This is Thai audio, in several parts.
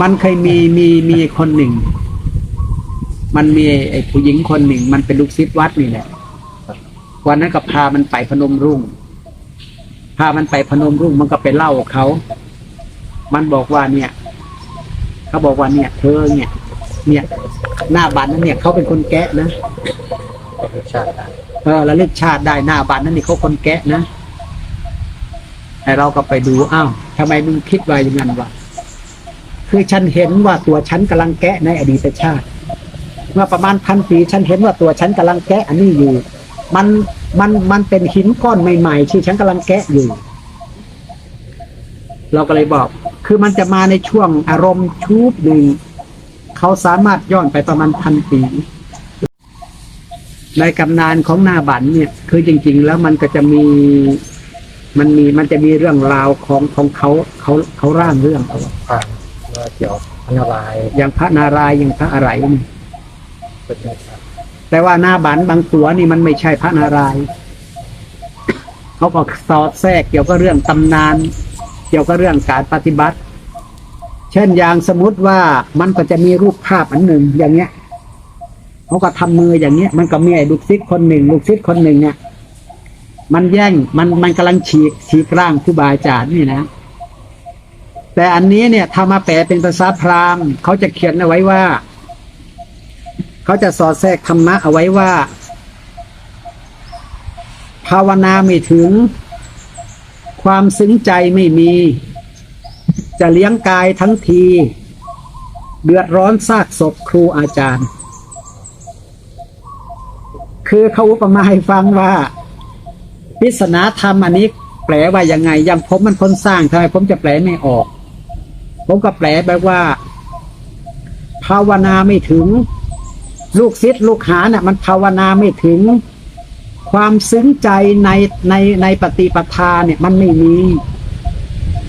มันเคยมีมีมีคนหนึ่ง มันมีไอ้ไอ้ผู้หญิงคนหนึ่ง มันเป็นลูกศิษย์วัดนี่แหละวันนั้นก็พามันไปพนมรุ่ง พามันไปพนมรุ่งมันก็ไปเล่าเขา มันบอกว่าเนี่ย เขาบอกว่าเนี่ย เธอเนี่ย เนี่ย หน้าบันนั้นเนี่ยเขาเป็นคนแกะนะประชาติเออระลึกชาติได้หน้าบันนั้นนี่เขาคนแกะนะไอเราก็ไปดูอ้าวทำไมมึงคิดว่าอย่างนั้นวะ คือฉันเห็นว่าตัวฉันกำลังแกะในอดีตชาติ เมื่อประมาณพันปีฉันเห็นว่าตัวฉันกำลังแกะอันนี้อยู่ มันมันมันเป็นหินก้อนใหม่ๆที่ฉันกำลังแกะอยู่ เราก็เลยบอก คือมันจะมาในช่วงอารมณ์ชูบหนึ่งเขาสามารถย้อนไปประมาณพันปีในกำนานของหน้าบันเนี่ยคือจริง ๆ แล้วมันก็จะมีมันมีมันจะมีเรื่องราวของของเขาเขาเขาร่างเรื่องเอา ว่าเกี่ยวพนารายณ์อย่างพระนารายณ์อย่างพระอะไรนี่เป็นไงครับแต่ว่าหน้าบันบางตัวนี่มันไม่ใช่พระนารายณ์เขาก็สอดแทรกเกี่ยวกับเรื่องตำนาน เกี่ยวกับเรื่องการปฏิบัติ เช่นอย่างสมมติว่ามันก็จะมีรูปภาพอันหนึ่งอย่างเงี้ยเขาก็ทำมืออย่างเงี้ย มันก็มีไอ้ลูกศิษย์คนหนึ่งลูกศิษย์คนหนึ่งเนี่ยมันแย่งมันมันกำลังฉีกฉีกร่างครูบาอาจารย์นี่นะ แต่อันนี้เนี่ยถ้ามาแปลเป็นภาษาพราหมณ์เขาจะเขียนเอาไว้ว่า เขาจะสอดแทรกธรรมะเอาไว้ว่า ภาวนาไม่ถึง ความซึ้งใจไม่มี จะเลี้ยงกายทั้งที เดือดร้อนซากศพครูอาจารย์ คือเขาอุปมาให้ฟังว่าปิศนาธรรมอันนี้แปลว่ายังไงอย่างผมมันคนสร้างทำไมผมจะแปลไม่ออก ผมก็แปลแบบว่า ภาวนาไม่ถึง ลูกศิษย์ลูกหาเนี่ยมันภาวนาไม่ถึง ความซึ้งใจในในในปฏิปทาเนี่ยมันไม่มี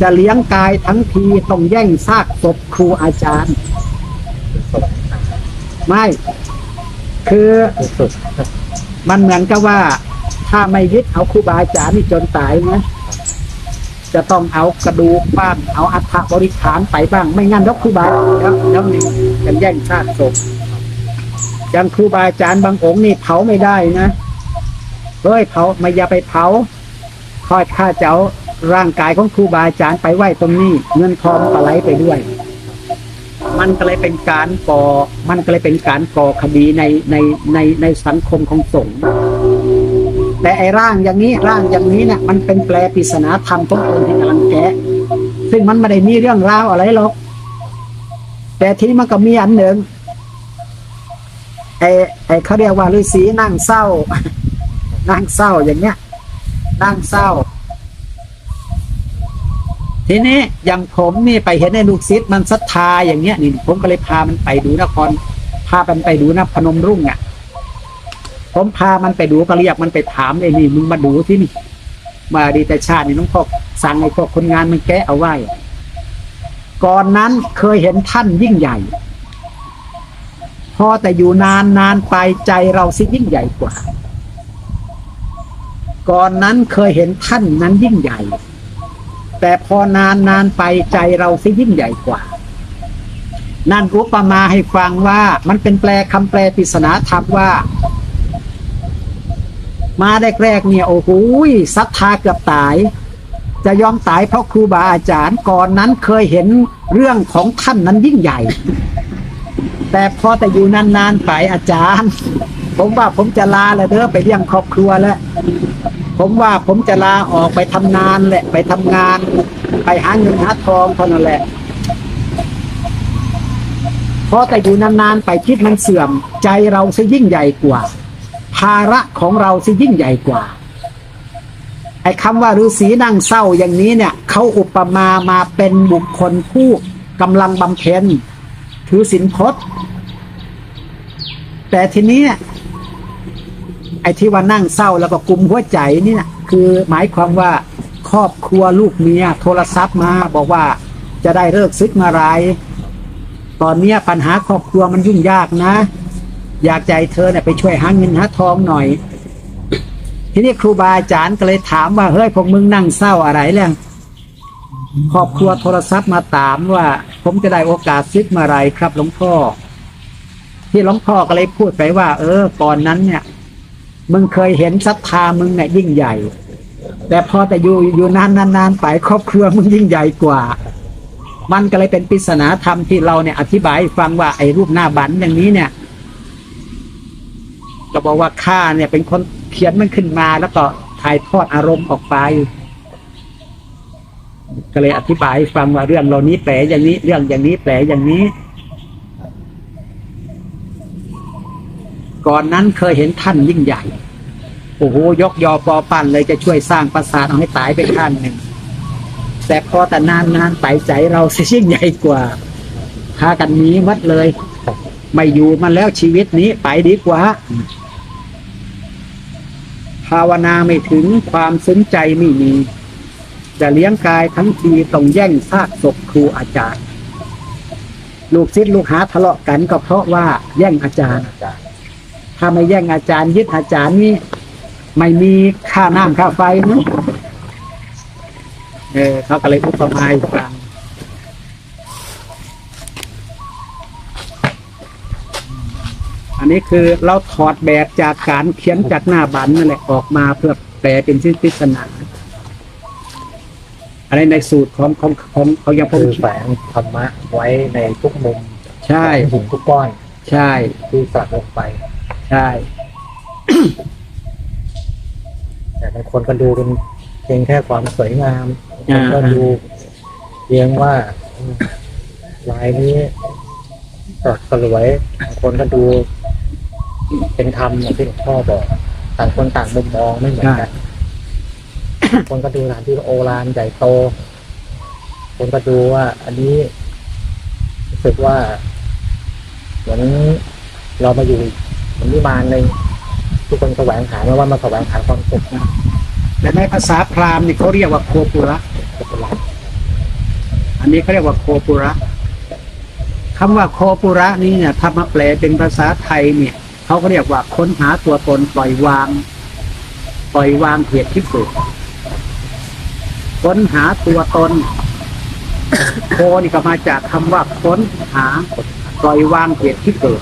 จะเลี้ยงกายทั้งทีต้องแย่งซากศพครูอาจารย์ ไม่ คือมันเหมือนกับว่า ถ้าไม่ยึดเอาครูบาอาจารย์นี่จนตายนะ จะต้องเอากระดูกบ้างเอาอัฐบริขารไปบ้าง ไม่งั้นแล้วครูบาแล้วแล้วนี่กันแย่งซากศพย่างครูบาอาจารย์บางองค์นี่เผาไม่ได้นะเฮ้ยเผาไม่อย่าไปเผาคอยข้าเจะเอาร่างกายของครูบาอาจารย์ไปไหว้ตรงนี้เงินทองปลาไหลไปด้วย มันก็เลยเป็นการก่อ มันก็เลยเป็นการก่อคดีในในในในสังคมของสงฆ์ แต่ไอ้ร่างอย่างนี้ร่างอย่างนี้เนี่ยมันเป็นแปลปริศนาธรรมของคนที่กำลังแกะซึ่งมันไม่ได้มีเรื่องราวอะไรหรอก แต่ทีนี้มันก็มีอันหนึ่งไอ้ไอ้เขาเรียกว่าฤาษีนั่งเศร้า นั่งเศร้าอย่างเงี้ย นั่งเศร้า ทีนี้อย่างผมนี่ไปเห็นในลูกศิษย์มันศรัทธาอย่างเงี้ยนี่ผมก็เลยพามันไปดูนครพามันไปดูนะพนมรุ่งอะ ผมพามันไปดูก็เรียกมันไปถามไอ้นี่มึงมาดูที่นี่มาดีแต่ชาตินี่น้องพ่อสั่งไอ้พวกคนงานมันแกะเอาไว้ ก่อนนั้นเคยเห็นท่านยิ่งใหญ่ พอแต่อยู่นานนานไปใจเราสิยิ่งใหญ่กว่า ก่อนนั้นเคยเห็นท่านนั้นยิ่งใหญ่ แต่พอนานนานไปใจเราสิยิ่งใหญ่กว่านั่นอุปมาให้ฟังว่ามันเป็นแปลคำแปลปริศนาธรรมว่า มาแรกๆเนี่ยโอ้โหศรัทธาเกือบตาย จะยอมตายเพราะครูบาอาจารย์ก่อนนั้นเคยเห็นเรื่องของท่านนั้นยิ่งใหญ่ แต่พอแต่อยู่นานๆไปอาจารย์ ผมว่าผมจะลาแล้วเด้อไปเลี้ยงครอบครัวแล้วผมว่าผมจะลาออกไปทำงานแหละไปทำงาน ไปหาเงินหาทองเท่านั้นแหละเพราะแต่อยู่นานๆไปคิดมันเสื่อม ใจเราซะยิ่งใหญ่กว่า ระของเราซะยิ่งใหญ่กว่า ไอ้คำว่าฤาษีนั่งเศร้าอย่างนี้เนี่ยเขาอุปมามาเป็นบุคคลผู้กำลังบำเพ็ญถือศีลพจน์แต่ทีนี้ไอ้ที่ว่านั่งเศร้าแล้วก็กุมหัวใจนี่นะคือหมายความว่าครอบครัวลูกเมียโทรศัพท์มาบอกว่าจะได้เลิกซึกมื่อไรตอนนี้ปัญหาครอบครัวมันยุ่งยากนะ อยากใจเธอเนี่ยไปช่วยหาเงินหาทองหน่อย ทีนี้ครูบาอาจารย์ก็เลยถามว่าเฮ้ยพวกมึงนั่งเศร้าอะไรแล้วครอบครัวโทรศัพท์มาถามว่า ผมจะได้โอกาสซิกมื่อไรครับหลวงพ่อ ที่หลวงพ่อก็เลยพูดไปว่า เออก่อนนั้นเนี่ย มึงเคยเห็นศรัทธามึงเนี่ยยิ่งใหญ่ แต่พอแต่อยู่อยู่นานนานๆไปครอบครัวมึงยิ่งใหญ่กว่า มันก็เลยเป็นปริศนาธรรมที่เราเนี่ยอธิบายฟังว่าไอ้รูปหน้าบันอย่างนี้เนี่ย ก็บอกว่าข้าเนี่ย เป็นคนเขียนมันขึ้นมา แล้วก็ถ่ายทอดอารมณ์ออกไป ก็เลยอธิบายฟังว่าเรื่องเหล่านี้แปลอย่างนี้ เรื่องอย่างนี้แปลอย่างนี้ ก่อนนั้นเคยเห็นท่านยิ่งใหญ่โอ้โหยกยอปอปั้นเลยจะช่วยสร้างปราสาทเอาให้ตายไปข้างหนึ่งแต่พอแต่นานนานๆไปใจเราเสียยิ่งใหญ่กว่าพากันนีวัดเลย ไม่อยู่มันแล้วชีวิตนี้ไปดีกว่า ภาวนาไม่ถึงความสนใจไม่มี จะเลี้ยงกายทั้งทีต้องแย่งซากศพครูอาจารย์ ลูกศิษย์ลูกหาทะเลาะกันก็เพราะว่าแย่งอาจารย์ ถ้าไม่แย่งอาจารย์ยึดอาจารย์นี่ไม่มีค่าน้ำค่าไฟนะเออเขาก็เลยอุปมาให้ฟัง อันนี้คือเราถอดแบบจากการเขียนจากหน้าบันนั่นแหละออกมาเพื่อแปลเป็นชิ้นปริศนาอะไรในสูตรของของของเขายังพคือแฝงธรรมะไว้ในทุกมุมใช่หินทุกก้อน ใช่ที่สัดลงไป ใช่ แต่บางคนก็ดูเป็นเพียงแค่ความสวยงามคนก็ดูเพียงว่าลายนี้สดสวยบางคนก็ดู เป็นธรรมอย่างที่หลวงพ่อบอก ต่างคนต่างมุมมองไม่เหมือนกันบางคนก็ดูสถานที่โอฬารใหญ่โต คนก็ดูว่า อันนี้รู้สึกว่า เหมือนเรามาอยู่เหมือนนิมานในงทุกคนแสวงหาไม่ว่ามาแสวงหาความสุขนะแต่ในภาษาพราหมณ์นี่เขาเรียกว่าโคปุระก็เป็นไรอันนี้เขาเรียกว่าโคปุระคำว่าโคปุระนี่เนี่ยถ้ามาแปลเป็นภาษาไทยเนี่ย เขาก็เรียกว่าค้นหาตัวตนปล่อยวาง ปล่อยวางเหตุที่เกิดค้นหาตัวตนโคนี่ก็มาจากคำว่าค้นหาปล่อยวางเหตุที่เกิด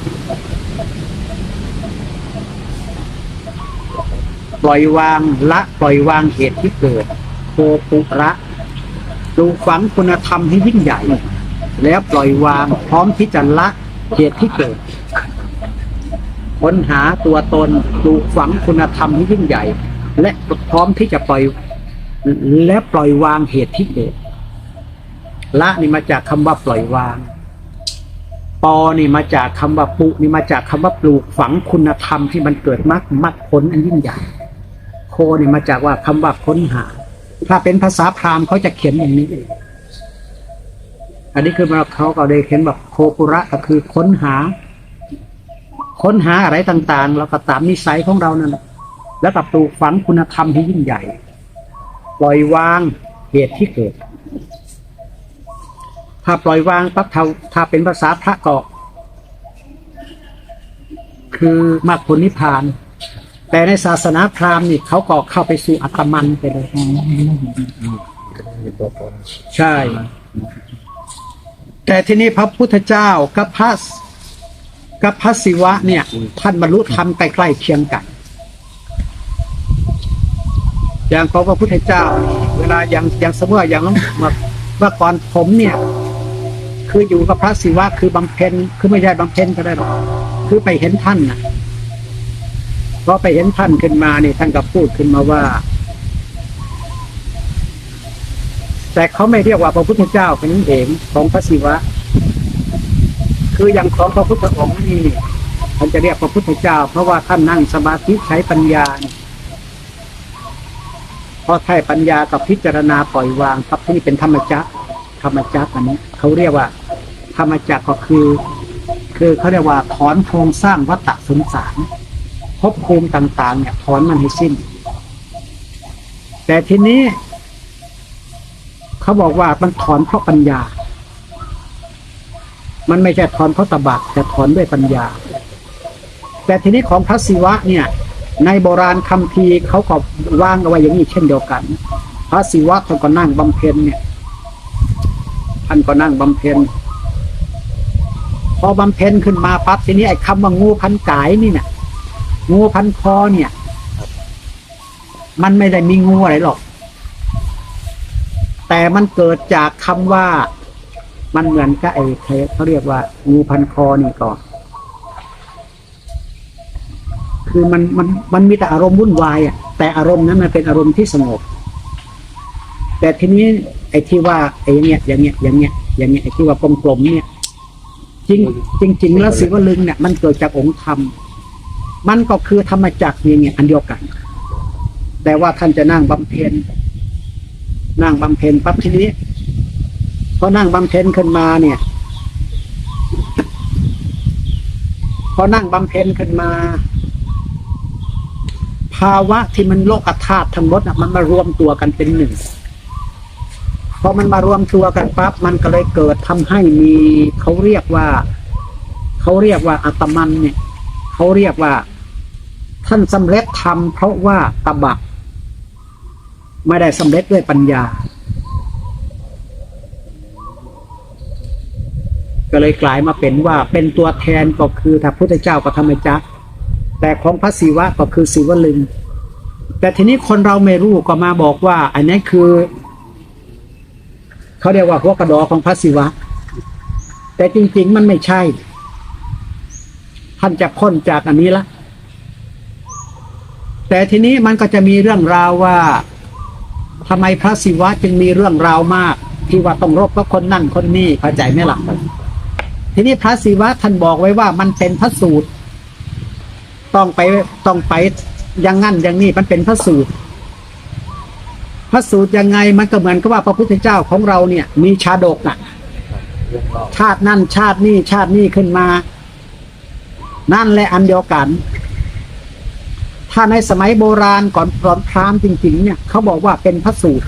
ปล่อยวางละปล่อยวางเหตุที่เกิดโคปุระปลูฝังคุณธรรมให้ยิ่งใหญ่ แล้วปล่อยวางพร้อมที่จะละเหตุที่เกิด ค้นหาตัวตนปลูกฝังคุณธรรมให้ยิ่งใหญ่ และพร้อมที่จะปล่อยและปล่อยวางเหตุที่เกิดละนี่มาจากคำว่าปล่อยวาง ปอนี่มาจากคำว่าปุนี่มาจากคำว่าปลูกฝังคุณธรรมที่มันเกิดมรรคมรรคผลอันยิ่งใหญ่ โคนี่มาจากว่าคำว่าค้นหา ถ้าเป็นภาษาพราหมณ์เขาจะเขียนอย่างนี้ อันนี้คือเมาเขาก็ได้เขียนแบบโคปุระก็คือค้นหา ค้นหาอะไรต่างๆ แล้วก็ตามนิสัยของเรานั่นแหละแล้วก็ปลูกฝังคุณธรรมที่ยิ่งใหญ่ ปล่อยวางเหตุที่เกิด ถ้าปล่อยวางปั๊บถ้าถ้าเป็นภาษาพระก็คือมรรคผลนิพพาน แต่ในศาสนาพราหมณ์นี่เขาก็เข้าไปสู่อัตมันไปเลยใช่ แต่ทีนี้พระพุทธเจ้ากับพระ กับพระศิวะเนี่ย ท่านบรรลุธรรมใกล้ๆเคียงกัน อย่างของพระพุทธเจ้า เวลาอย่างอย่างสมมติอย่างเมื่อก่อนผมเนี่ย คืออยู่กับพระศิวะคือบำเพ็ญคือไม่ใช่บำเพ็ญก็ได้หรอกคือไปเห็นท่านนะพอไปเห็นท่านขึ้นมาเนี่ยท่านก็พูดขึ้นมาว่า แต่เขาไม่เรียกว่าพระพุทธเจ้าเป็นนั่นเองของพระศิวะ คืออย่างของพระพุทธองค์นี่ท่านจะเรียกพระพุทธเจ้า เพราะว่าท่านนั่งสมาธิใช้ปัญญาเนี่ยพอใช้ปัญญากับพิจารณาปล่อยวางครับที่นี่เป็นธรรมจักรธรรมจักรอันนี้เขาเรียกว่า ธรรมจักรก็คือ คือเขาเรียกว่าถอนโครงสร้างวัฏสงสารภพภูมิต่าง ๆ เนี่ยถอนมันให้สิ้น แต่ทีนี้ เขาบอกว่ามันถอนเพราะปัญญา มันไม่ใช่ถอนเพราะตบะแต่ถอนด้วยปัญญา แต่ทีนี้ของพระศิวะเนี่ย ในโบราณคัมภีร์เขาก็วางเอาไว้อย่างนี้เช่นเดียวกัน พระศิวะท่านก็นั่งบำเพ็ญเนี่ยท่านก็นั่งบำเพ็ญพอบำเพ็ญขึ้นมาปั๊บทีนี้ไอ้คำว่างูพันกายนี่เนี่ยงูพันคอเนี่ย มันไม่ได้มีงูอะไรหรอก แต่มันเกิดจากคำว่า มันเหมือนกับไอ้เขาเรียกว่า งูพันคอนี่ก่อนคือมันมันมันมีแต่อารมณ์วุ่นวายอะแต่อารมณ์นั้นมันเป็นอารมณ์ที่สงบ แต่ทีนี้ไอ้ที่ว่าไอ้อย่างเงี้ยอย่างเงี้ยอย่างเงี้ยอย่างเงี้ยไอ้ที่ว่ากลมๆเนี่ย จริงจริงๆแล้วสิวลึงเนี่ยมันเกิดจากองค์ธรรม มันก็คือธรรมจักรเนี่ยอันเดียวกัน แต่ว่าท่านจะนั่งบำเพ็ญนั่งบำเพ็ญปั๊บทีนี้ พอนั่งบำเพ็ญขึ้นมาเนี่ย พอนั่งบำเพ็ญขึ้นมา ภาวะที่มันโลกธาตุทั้งหมดมันมารวมตัวกันเป็นหนึ่งพอมันมารวมตัวกันปั๊บมันก็เลยเกิดทำให้มีเขาเรียกว่าเขาเรียกว่าอัตมันเนี่ยเขาเรียกว่า ท่านสำเร็จธรรมเพราะว่าตบะไม่ได้สำเร็จด้วยปัญญา ก็เลยกลายมาเป็นว่าเป็นตัวแทนก็คือพระพุทธเจ้ากับธรรมจักแต่ของพระศิวะก็คือศิวลึง แต่ทีนี้คนเราไม่รู้ก็มาบอกว่า อันนี้คือเขาเรียกว่าหัวกระดอของพระศิวะ แต่จริง ๆ มันไม่ใช่ ท่านจะพ้นจากอันนี้ละ แต่ทีนี้มันก็จะมีเรื่องราวว่าทำไมพระศิวะจึงมีเรื่องราวมาก ที่ว่าต้องรบกับคนนั่นคนนี้เข้าใจไหมล่ะ ทีนี้พระศิวะท่านบอกไว้ว่ามันเป็นพระสูตร ต้องไปต้องไปอย่างงั้นอย่างนี้มันเป็นพระสูตร พระสูตรยังไงมันก็เหมือนกับว่าพระพุทธเจ้าของเราเนี่ย มีชาดกอะ ชาตินั่นชาตินี้ชาตินี้ขึ้นมา นั่นแหละอันเดียวกัน ถ้าในสมัยโบราณก่อนก่อนพราหมณ์จริง ๆ เนี่ยเขาบอกว่าเป็นพระสูตร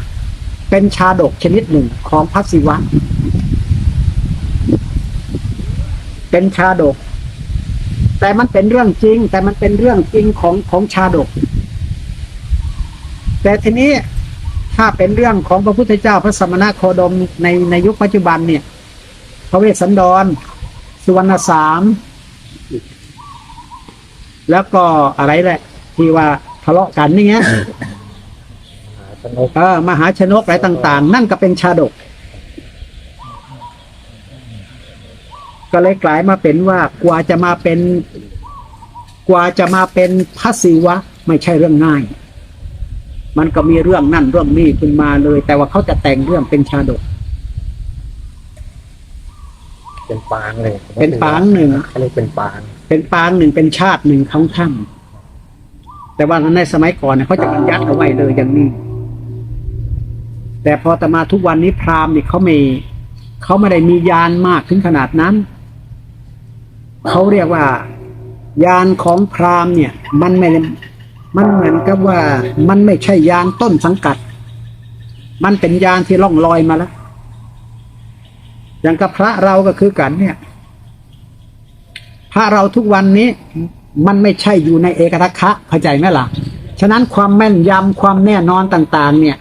เป็นชาดกชนิดหนึ่งของพระศิวะ เป็นชาดก แต่มันเป็นเรื่องจริง แต่มันเป็นเรื่องจริงของของชาดก แต่ทีนี้ถ้าเป็นเรื่องของพระพุทธเจ้าพระสมณโคดมในในยุคปัจจุบันเนี่ย พระเวสสันดร สุวรรณสาม แล้วก็อะไรแหละ ที่ว่าทะเลาะกันนี่ไงมหาชนกเออมหาชนกอะไรต่าง ๆ นั่นก็เป็นชาดก ก็เลยกลายมาเป็นว่ากว่าจะมาเป็นกว่าจะมาเป็นพระศิวะ ไม่ใช่เรื่องง่าย มันก็มีเรื่องนั่นเรื่องนี้ขึ้นมาเลย แต่ว่าเขาจะแต่งเรื่องเป็นชาดก เป็นปางเลยเป็นปางหนึ่งเขาเรียกเป็นปาง เป็นปางหนึ่งเป็นชาติหนึ่งของท่านแต่ว่าในสมัยก่อนเนี่ยเขาจะบัญญัติเอาไว้เลยอย่างนี้ แต่พอแต่มาทุกวันนี้พราหมณ์เนี่ยเขาไม่เขาไม่ได้มียานมากถึงขนาดนั้น เขาเรียกว่ายานของพราหมณ์เนี่ยมันไม่มันเหมือนกับว่ามันไม่ใช่ยานต้นสังกัด มันเป็นยานที่ล่องลอยมาแล้ว อย่างกับพระเราก็คือกันเนี่ย พระเราทุกวันนี้มันไม่ใช่อยู่ในเอกทัคคะเข้าใจไหมล่ะ ฉะนั้นความแม่นยำความแน่นอนต่าง ๆ เนี่ย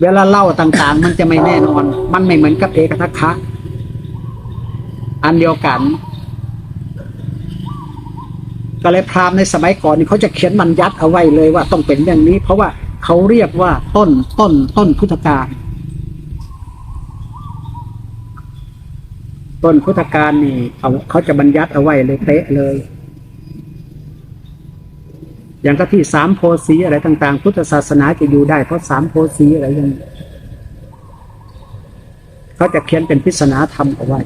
เวลาเล่าต่าง ๆ มันจะไม่แน่นอน มันไม่เหมือนกับเอกทัคคะอันเดียวกัน ก็เลยพราหมณ์ในสมัยก่อนนี่เขาจะเขียนบัญญัติเอาไว้เลยว่าต้องเป็นอย่างนี้ เพราะว่าเขาเรียกว่าต้นต้นต้นพุทธกาลต้นพุทธการนี่เอาเขาจะบัญญัติเอาไว้เลยเป๊ะเลย อย่างก็ที่สามโพสีอะไรต่าง ๆ พุทธศาสนาจะอยู่ได้เพราะสามโพสีอะไรอย่างนี้เขาจะเขียนเป็นพิศนาธรรมเอาไว้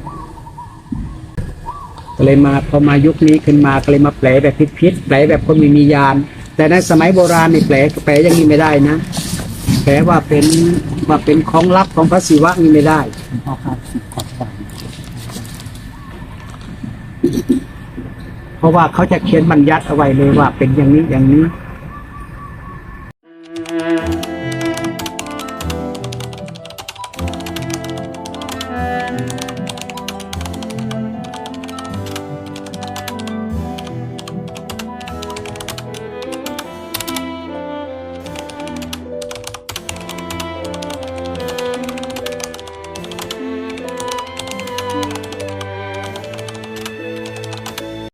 เลยมาพอมายุคนี้ขึ้นมาก็เลยมาแผลแบบพิษๆแผลแบบคนมีมียาน แต่ในสมัยโบราณนี่แผลแผลอย่างนี้ไม่ได้นะแผลว่าเป็นว่าเป็นของลับของพระศิวะนี่ไม่ได้เพราะว่าเขาจะเขียนบัญญัติเอาไว้เลยว่าเป็นอย่างนี้อย่างนี้